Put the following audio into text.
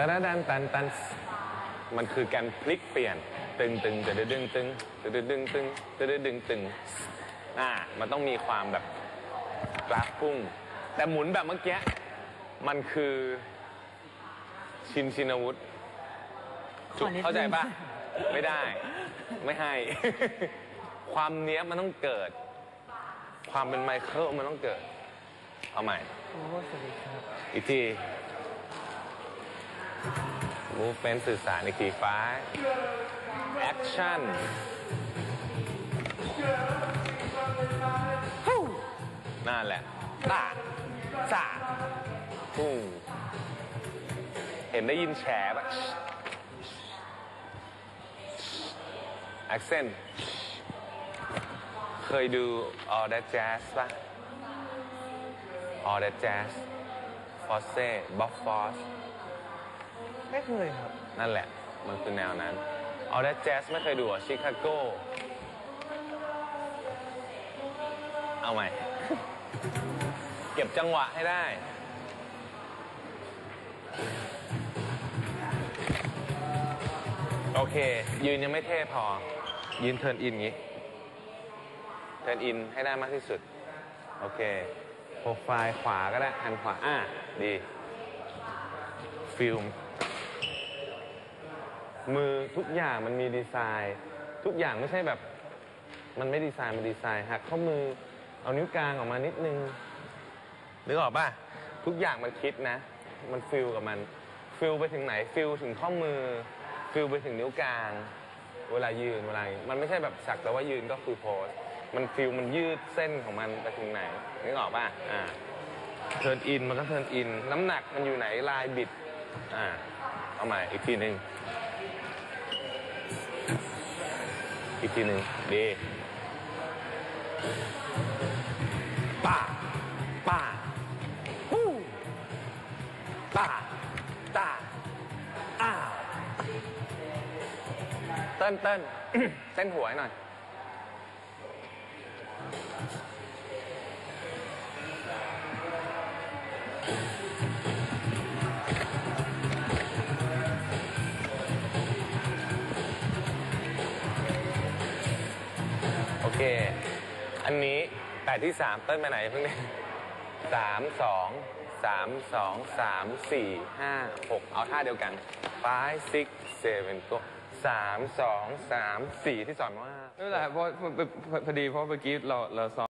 ตะดะดันตันตันมันคือการพลิกเปลี่ยน ตึงตึงจะดึงตึงจะดึงตึงจะดึงตึงอ่ามันต้องมีความแบบกราฟพุ่ง แต่หมุนแบบเมื่อกี้มันคือชินชินวุฒิขอนิดนึงเข้าใจปะไม่ได้ ไม่ให้ ความเนี้ยบมันต้องเกิด ความเป็นไมเคิลมันต้องเกิด เอาใหม่โอ้สวั สดีครับอีกที movement สื่อสารอีกทีฟ้า action ฮู้นั่นแหละตาสาฮู้เห็นได้ยินแฉปะ accent เคยดู all that jazz ปะ all that jazz ฟอสเซ่บ๊อบฟอส ไม่เคยครับ นั่นแหละ มันคือแนวนั้น เอาได้แจ๊สไม่เคยดูอะชิคาโก เอาใหม่ เก็บจังหวะให้ได้ โอเค ยืนยังไม่เท่พอ ยืนเทิร์นอินงี้ เทิร์นอินให้ได้มากที่สุด โอเค โปรไฟล์ขวาก็ได้หันขวา อะ ดี ฟิลม มือทุกอย่างมันมีดีไซน์ ทุกอย่างไม่ใช่แบบ มันไม่ดีไซน์มันดีไซน์หักข้อมือเอานิ้วกลางออกมานิดนึงนึกออกป่ะทุกอย่างมันคิดนะ มันฟิลกับมันฟิลไปถึงไหนฟิลถึงข้อมือฟิลไปถึงนิ้วกลาง เวลายืนเวลามันไม่ใช่แบบสักแต่ว่ายืนก็คือโพสมันฟิลมันยืดเส้นของมันไปถึงไหนนึกออกป่ะอ่าเทิร์นอินมันก็เทิร์นอิน น้ำหนักมันอยู่ไหนลายบิด อ่า เอาใหม่อีกทีหนึ่ง อีกทีหนึ่งดีป้าป้าฮู้ป้าตาอ้าวเต้นเต้น เต้นหัวให้หน่อยโอ เค อันนี้แปดที่สามเต้นไปไหนเพิ่งเนี่ยสามสองสามสองสามสี่ห้าหกเอาท่าเดียวกัน five six seven ตัวสามสองสามสี่ที่สอนมาว่าไม่เป็นไรเพราะพอพอพอดีเพราะเมื่อกี้เราเราซ้อม